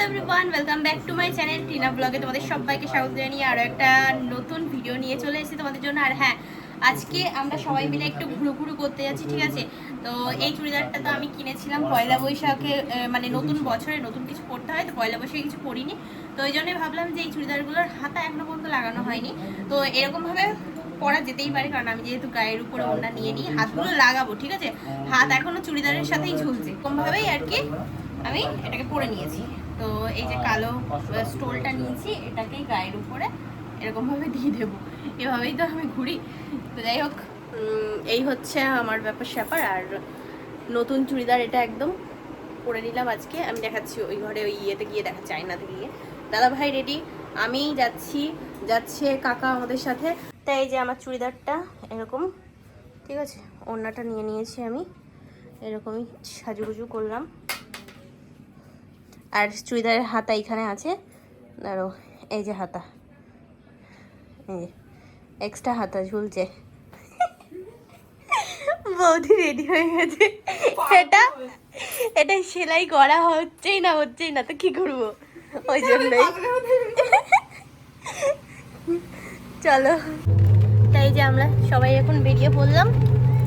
Hello everyone welcome back to my channel Tina ব্লগে তোমাদের সবাইকে স্বাগত জানিয়ে আরও একটা নতুন ভিডিও নিয়ে চলে এসেছি তোমাদের জন্য। আর হ্যাঁ আজকে আমরা সবাই মিলে একটু ঘুরু ঘুরু করতে যাচ্ছি, ঠিক আছে? তো এই চুড়িদারটা তো আমি কিনেছিলাম পয়লা বৈশাখে মানে নতুন বছরে নতুন কিছু পড়তে হয়, তো পয়লা বৈশাখে কিছু পরিনি। তো ওই জন্যই ভাবলাম যে এই চুড়িদারগুলোর হাতা এখনও পর্যন্ত লাগানো হয়নি। তো এরকমভাবে পরা যেতেই পারে, কারণ আমি যেহেতু গায়ের উপরে ওড়না নিয়ে নিই, হাতগুলো লাগাবো, ঠিক আছে? হাত এখনও চুড়িদারের সাথেই ঝুলছে। এরকমভাবেই আর কি আমি এটাকে পরে নিয়েছি। তো এই যে কালো স্টোলটা নিয়েছি, এটাকেই গায়ের উপরে এরকমভাবে দিয়ে দেবো। এভাবেই তো আমি ঘুরি। তো যাই হোক এই হচ্ছে আমার ব্যাপার স্যাপার। আর নতুন চুড়িদার এটা একদম পরে নিলাম আজকে। আমি দেখাচ্ছি ওই ঘরে ওই ইয়েতে গিয়ে দেখাচ্ছি, আয়নাতে গিয়ে। দাদা ভাই রেডি আমি যাচ্ছি, যাচ্ছে কাকা আমাদের সাথে। তাই এই যে আমার চুড়িদারটা, এরকম, ঠিক আছে? ওড়নাটা নিয়ে নিয়েছি আমি। এরকমই সাজুগুজু করলাম। আর চুড়িদারের হাতা এখানে আছে। ধরো এই যে হাতা। এই এক্সট্রা হাতা ঝুলছে। বৌদি রেডি হয়ে গেছে। এটা এটা সেলাই করা হচ্ছেই না হচ্ছেই না, তো কি করব? ওই জন্যই। চলো। তাই যে আমরা সবাই এখন বেরিয়ে পড়লাম।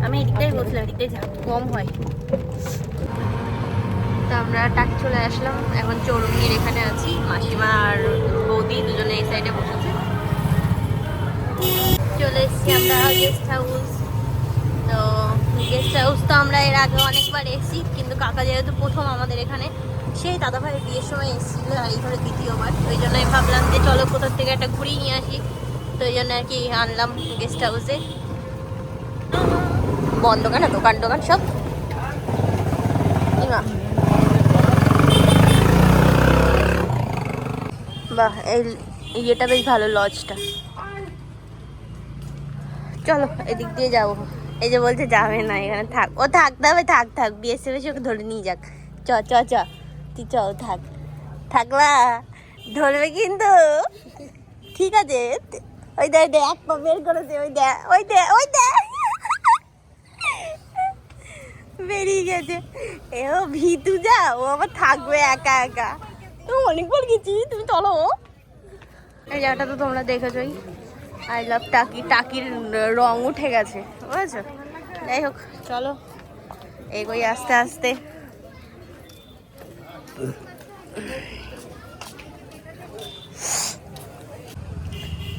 আমি এদিকটাই বসলাম, এদিকটাই যা কম হয়। তো আমরা টাক চলে আসলাম। এখন চৌরঙ্গির এখানে আছি। মাসিমা আর বৌদি দুজনে এই সাইডে বসেছে। চলে এসেছি আমরা গেস্ট হাউস তো গেস্ট হাউস তো আমরা এর আগে অনেকবার এসেছি, কিন্তু কাকা যেহেতু প্রথম আমাদের এখানে, সেই দাদাভাই বিয়ের সময় এসেছিল আর এই ঘরে দ্বিতীয়বার। ওই জন্যই ভাবলাম যে চলো কোথার থেকে একটা ঘুরিয়ে নিয়ে আসি। তো ওই জন্য আর কি আনলাম গেস্ট হাউসে বন্ধ কেন? দোকান টোকান সব? কি বাহ, এই ইয়েটা বেশ ভালো, লজটা। চলো, এদিক দিয়ে যাব। এই যে বলছে যাবে না, এখানে থাক। ও থাকতে হবে থাক থাক বিএসসি বেশি ওকে ধরে নিয়ে যাক। চ চ চ, তুই চ থাক। থাকলা, ধরবে কিন্তু। ঠিক আছে ওই দে দে, এক পা বের করেছে ওই দে ওই দে ওই দে। বেরিয়ে গেছে। এও ভিতু যা, ও আবার থাকবে একা একা। অনেকবার গেছি তুমি চলো। এই জায়গাটা তো তোমরা দেখেছই। আই লাভ টাকি টাকির রং উঠে গেছে বুঝেছ? যাই হোক চলো। এগোই আস্তে আস্তে।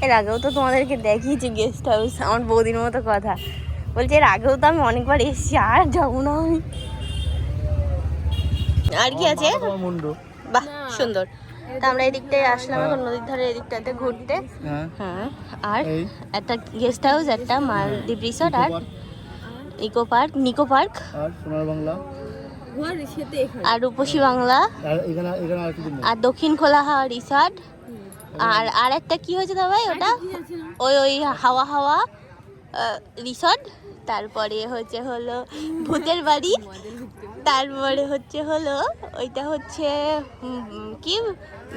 এর আগেও তো তোমাদেরকে দেখিয়েছি গেস্ট হাউস আমার বৌদির মতো কথা। বলছি এর আগেও তো আমি অনেকবার এসেছি আর যাব না আমি। আর কি আছে? মুন্ডু। বাহ সুন্দর। তা আমরা এদিকটায় আসলাম এখন নদীর ধারে এদিকটাতে ঘুরতে। হ্যাঁ। হ্যাঁ আর একটা গেস্ট হাউস একটা মালদ্বীপ রিসর্ট আর ইকো পার্ক নিকো পার্ক আর সোনার বাংলা। আর রূপসী বাংলা। আর দক্ষিণ খোলা হাওয়া রিসর্ট আর আর একটা কি হয়েছে দাদা ভাই ওটা? ওই ওই হাওয়া হাওয়া। রিসর্ট তারপরে হচ্ছে হলো ভূতের বাড়ি তারপরে হচ্ছে হলো ওইটা হচ্ছে কি?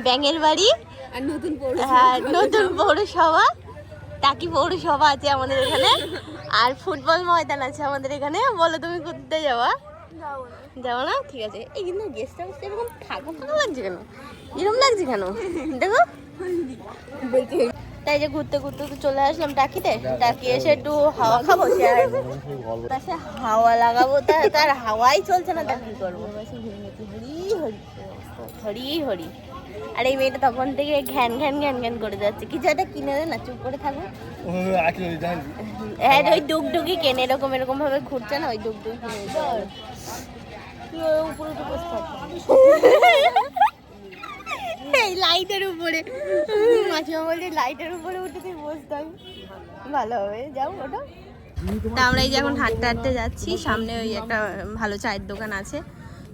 ব্যাঙের বাড়ি। নতুন হ্যাঁ নতুন পৌরসভা। টাকি পৌরসভা আছে আমাদের এখানে। আর ফুটবল ময়দান আছে আমাদের এখানে। বলো তুমি কোথায় যাওয়া যাব না? ঠিক আছে। এই কিন্তু গেস্ট হাউস এরকম ফাঁকা ফাঁকা লাগছে কেন? এরকম লাগছে কেন? দেখো। তাই যে ঘুরতে ঘুরতে তো চলে আসলাম টাকিতে টাকি এসে একটু হাওয়া খাব সে হাওয়া লাগাবো তা তার হাওয়াই চলছে না তা কি করব? হরি হরি হরি হরি। আর এই মেয়েটা তখন থেকে ঘ্যান ঘ্যান ঘ্যান ঘ্যান করে যাচ্ছে। কিছু একটা কিনে দে না চুপ করে থাকো। ও আকি জানি হ্যাঁ ওই ডুগডুগি কেনে এরকম এরকম ভাবে ঘুরছে না ওই ডুগডুগি কিনে। উপরে উঠে বসে থাক। এই লাইটের উপরে। মাঝে বলছে লাইটের উপরে উঠে তুই বসতাম। ভালো হবে, যাও ওটা তা আমরা এই যে এখন হাঁটতে হাঁটতে যাচ্ছি, সামনে ওই একটা ভালো চায়ের দোকান আছে।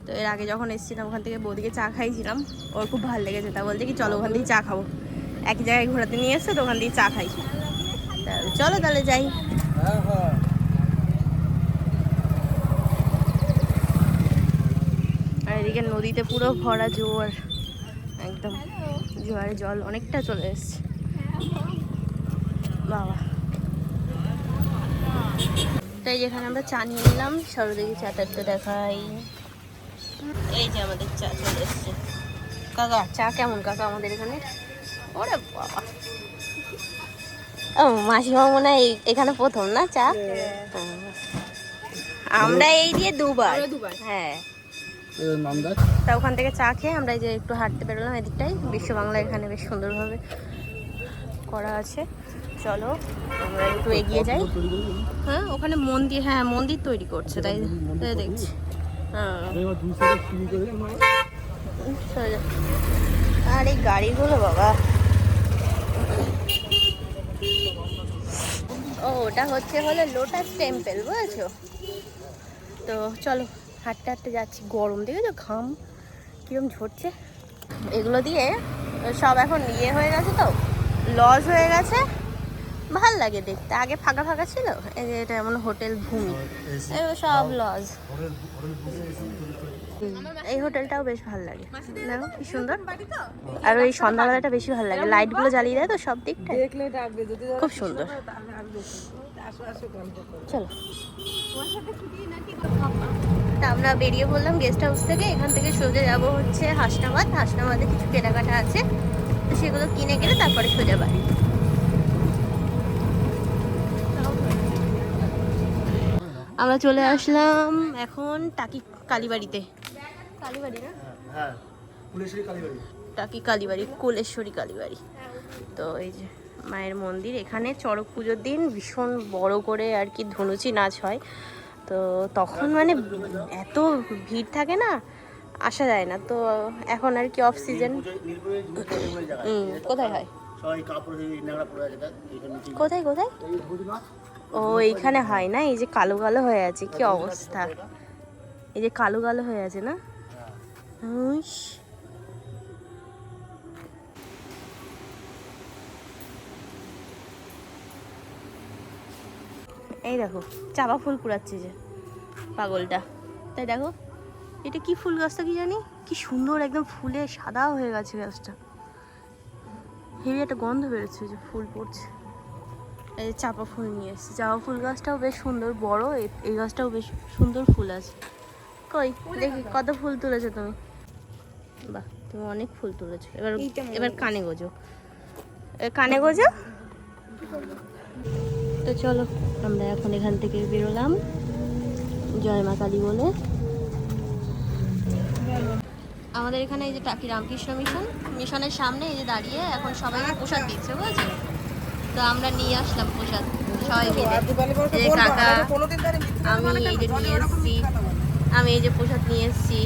তো এর আগে যখন এসেছিলাম, ওখান থেকে বৌদিকে চা খাইছিলাম ওর খুব ভালো লেগেছে, তা বলছে কি, চলো ওখান থেকে চা খাব। এক জায়গায় ঘোরাতে নিয়ে এসছে তো ওখান থেকে চা খাই। চলো তাহলে যাই। আর এদিকে নদীতে পুরো ভরা জোয়ার। একদম। জোয়ারে জল অনেকটা চলে এসছে। বাবা। তাই যেখানে আমরা চা নিয়ে নিলাম সরোদিকে চাটা একটু দেখাই। এই যে আমাদের চা চলে এসছে। কাকা চা কেমন কাকা আমাদের এখানে? ওরে বাবা। ও মাসিমা মনে হয় এখানে প্রথম না চা? আমরা এই দিয়ে দুবার। হ্যাঁ। তা ওখান থেকে চা খেয়ে আমরা যে একটু হাঁটতে বেরোলাম এদিকটাই। বিশ্ব বাংলা এখানে বেশ সুন্দরভাবে করা আছে। চলো, আমরা একটু এগিয়ে যাই। হ্যাঁ ওখানে মন্দির হ্যাঁ মন্দির তৈরি করছে, তাই দেখছি। হ্যাঁ। আর এই গাড়িগুলো বাবা। ও, ওটা হচ্ছে হলো লোটাস টেম্পল বুঝেছ? তো চলো। হাঁটতে হাঁটতে যাচ্ছি গরম দেখেছ? ঘাম কিরম ঝরছে। এগুলো দিয়ে সব এখন ইয়ে হয়ে গেছে তো লজ হয়ে গেছে। ভালো লাগে দেখতে। আগে ফাঁকা ফাঁকা ছিল এই যে এটা এমন হোটেল ভূমি। সব লজ। এই হোটেলটাও বেশ ভালো লাগে। কি সুন্দর। আর ওই সন্ধ্যাবেলাটা বেশি ভালো লাগে। লাইটগুলো জ্বালিয়ে দেয় তো সব দিকটা। খুব সুন্দর। চলো। তা আমরা বেরিয়ে পড়লাম গেস্ট হাউস থেকে। এখান থেকে সোজা যাব হচ্ছে হাসনাবাদ। হাসনাবাদে কিছু কেনাকাটা আছে। তো সেগুলো কিনে গেলে তারপরে সোজা বাড়ি। আমরা চলে আসলাম এখন টাকি কালীবাড়িতে। কালীবাড়ি না? হ্যাঁ কালীবাড়ি। টাকি কালীবাড়ি কোলেশ্বরী কালীবাড়ি। তো এই যে মায়ের মন্দির এখানে চড়ক পুজোর দিন ভীষণ বড় করে আর কি ধনুচি নাচ হয়। তো তখন মানে এত ভিড় থাকে না, আসা যায় না। তো এখন আর কি অফ সিজন হুম কোথায় হয়? কোথায় কোথায়? ও, এইখানে হয় না? এই যে কালো কালো হয়ে আছে, কি অবস্থা? এই যে কালো কালো হয়ে আছে না? উইশ। এই দেখো চাপা ফুল কুড়াচ্ছে যে পাগলটা। তাই দেখো এটা কি ফুল গাছটা কি জানি? কি সুন্দর একদম ফুলে সাদা হয়ে গেছে গাছটা। হেভি একটা গন্ধ বেরোচ্ছে যে ফুল পড়ছে। এই যে চাপা ফুল নিয়ে এসেছি। চাপা ফুল গাছটাও বেশ সুন্দর বড় এই- এই গাছটাও বেশ সুন্দর ফুল আছে। কই দেখি কত ফুল তুলেছো তুমি? বাহ তুমি অনেক ফুল তুলেছো। এবার এবার কানে গোজো। কানে গোজো? তো চলো আমরা এখন এখান থেকে বেরোলাম। জয় মা কালী বলে। আমাদের এখানে এই যে টাকি রামকৃষ্ণ মিশন। মিশনের সামনে এই যে দাঁড়িয়ে এখন সবাই প্রসাদ দিচ্ছে বুঝেছ? তো আমরা নিয়ে আসলাম প্রসাদ। সবাই মিলে। কাকা আমি এই যে নিয়ে এসেছি। আমি এই যে প্রসাদ নিয়ে এসেছি।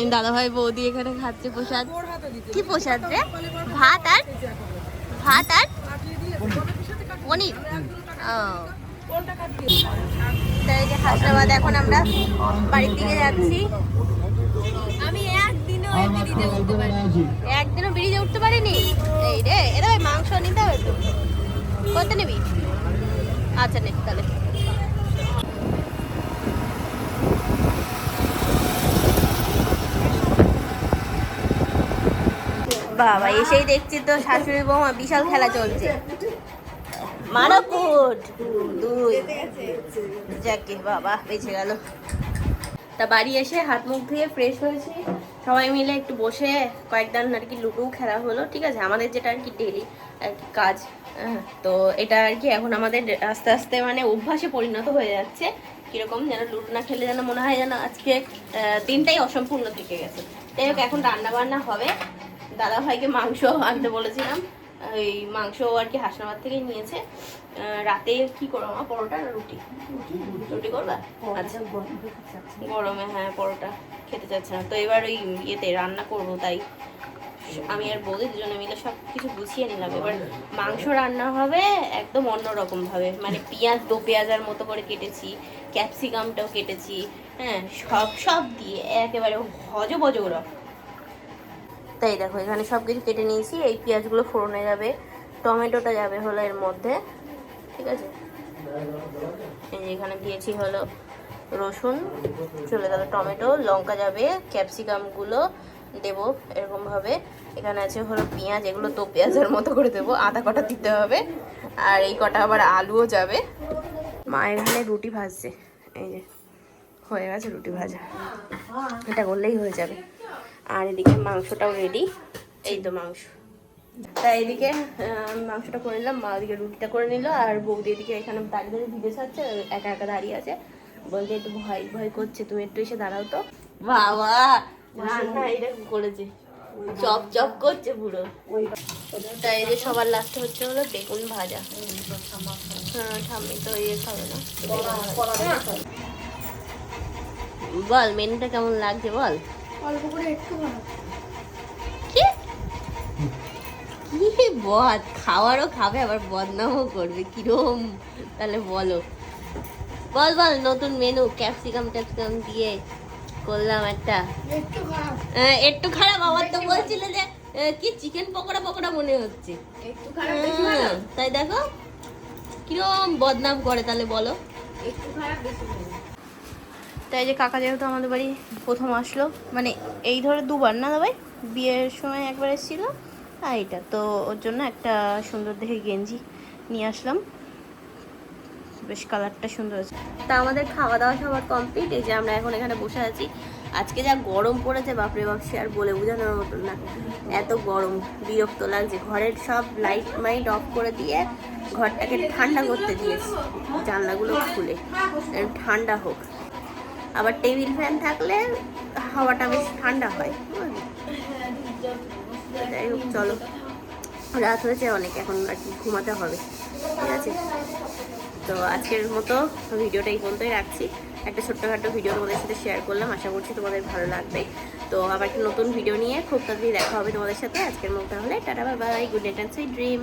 এই দাদাভাই বৌদি এখানে খাচ্ছে প্রসাদ। কি প্রসাদ রে? ভাত আর ভাত আর পনির। এই যে হাসনাবাদ এখন আমরা বাড়ির দিকে যাচ্ছি। আমি একদিনও ব্রিজে উঠতে পারিনি। একদিনও ব্রিজে উঠতে পারিনি? এই রে এটা ভাই মাংস নিতে হবে তো কত নিবি? আচ্ছা নে তাহলে। বাবা এসেই দেখছি তো শাশুড়ি বৌমা বিশাল খেলা চলছে। মারাপুট দুই। যাকে বাবা বেঁচে গেল। তা বাড়ি এসে হাত মুখ ধুয়ে ফ্রেশ হয়েছি। সবাই মিলে একটু বসে কয়েকদান আর কি লুডো খেলা হলো ঠিক আছে? আমাদের যেটা আর কি ডেলি আর কি কাজ হ্যাঁ, তো এটা আর কি এখন আমাদের আস্তে আস্তে মানে অভ্যাসে পরিণত হয়ে যাচ্ছে। কীরকম যেন লুডো না খেলে যেন মনে হয় যেন আজকে দিনটাই অসম্পূর্ণ থেকে গেছে। যাই হোক এখন রান্না বান্না হবে। দাদা ভাইকে মাংস আনতে বলেছিলাম। ওই মাংস আর কি হাসনাবাদ থেকে নিয়েছে। রাতে কি করব মা পরোটা না রুটি? রুটি করবা? আচ্ছা। গরমে হ্যাঁ পরোটা খেতে চাচ্ছে না। তো এবার ওই ইয়েতে রান্না করব তাই। আমি আর বৌদি দুজনে মিলে সব কিছু গুছিয়ে নিলাম। এবার মাংস রান্না হবে একদম অন্যরকম ভাবে। মানে পেঁয়াজ দো পেঁয়াজার মতো করে কেটেছি ক্যাপসিকামটাও কেটেছি হ্যাঁ সব সব দিয়ে একেবারে হজ বজ ওরা তাই দেখো, এখানে সব কিছু কেটে নিয়েছি, এই পেঁয়াজগুলো ফোড়নে যাবে, টমেটোটা যাবে হলো এর মধ্যে, ঠিক আছে? এই এখানে দিয়েছি হলো রসুন, চলে গেল টমেটো, লঙ্কা যাবে, ক্যাপসিকামগুলো দেবো এরকমভাবে, এখানে আছে হলো পেঁয়াজ, এগুলো তো পেঁয়াজের মতো করে দেবো, আদা কটা দিতে হবে, আর এই কটা আবার আলুও যাবে। মা এখানে রুটি ভাজছে, এই যে, হয়ে গেছে রুটি ভাজা, এটা করলেই হয়ে যাবে। আর এদিকে মাংসটাও রেডি এই তো মাংস। তাই এদিকে মাংসটা করে নিলাম। মা ওদিকে রুটিটা করে নিল আর বৌদি এদিকে এখানে দাঁড়িয়ে দাঁড়িয়ে ভিডিও ছাড়ছে একা একা দাঁড়িয়ে আছে। বলছে একটু ভয় ভয় করছে তুমি একটু এসে দাঁড়াও তো। বাবা রান্না এটা করেছে। চপ চপ করছে পুরো। তাই এই যে সবার লাস্টে হচ্ছে হলো বেগুন ভাজা। হ্যাঁ ঠাম্মি তো ইয়ে খাবে না। বল মেনুটা কেমন লাগছে বল? অল্প করে একটু কি? কি বদ? খাওয়ারও খাবে আবার বদনামও করবে। কিরম? তাহলে বলো। বল বল নতুন মেনু ক্যাপসিকাম ট্যাপসিকাম দিয়ে করলাম একটা। একটু খারাপ। আহ, আমার তো বলছিল যে কি চিকেন পকোড়া পকোড়া মনে হচ্ছে। একটু হুম, তাই দেখো। কিরম বদনাম করে তাহলে বলো। একটু খারাপ বেশি তাই যে কাকা যেহেতু আমাদের বাড়ি প্রথম আসলো মানে এই ধরে দুবার না দাবাই বিয়ের সময় একবার এসেছিল, আর এটা। তো ওর জন্য একটা সুন্দর দেখে গেঞ্জি নিয়ে আসলাম। বেশ কালারটা সুন্দর আছে। তা আমাদের খাওয়া দাওয়া সবার কমপ্লিট এই যে আমরা এখন এখানে বসে আছি। আজকে যা গরম পড়েছে, বাপরে বাপ, সে আর বলে বোঝানোর মতন না। এত গরম, বিরক্ত লাগছে। ঘরের সব লাইট মাইট অফ করে দিয়ে ঘরটাকে ঠান্ডা করতে দিয়েছি। জানলাগুলো খুলে। ঠান্ডা হোক। আবার টেবিল ফ্যান থাকলে হাওয়াটা বেশ ঠান্ডা হয়। যাই হোক, চলো। রাত হয়েছে অনেক, এখন আর কি ঘুমাতে হবে। ঠিক আছে? তো আজকের মতো ভিডিওটা এই পর্যন্তই রাখছি। একটা ছোট্টখাটো ভিডিও তোমাদের সাথে শেয়ার করলাম, আশা করছি তোমাদের ভালো লাগবে। তো আবার একটা নতুন ভিডিও নিয়ে খুব তাড়াতাড়ি দেখা হবে তোমাদের সাথে। আজকের মতো তাহলে, tata bye bye good night and sweet dream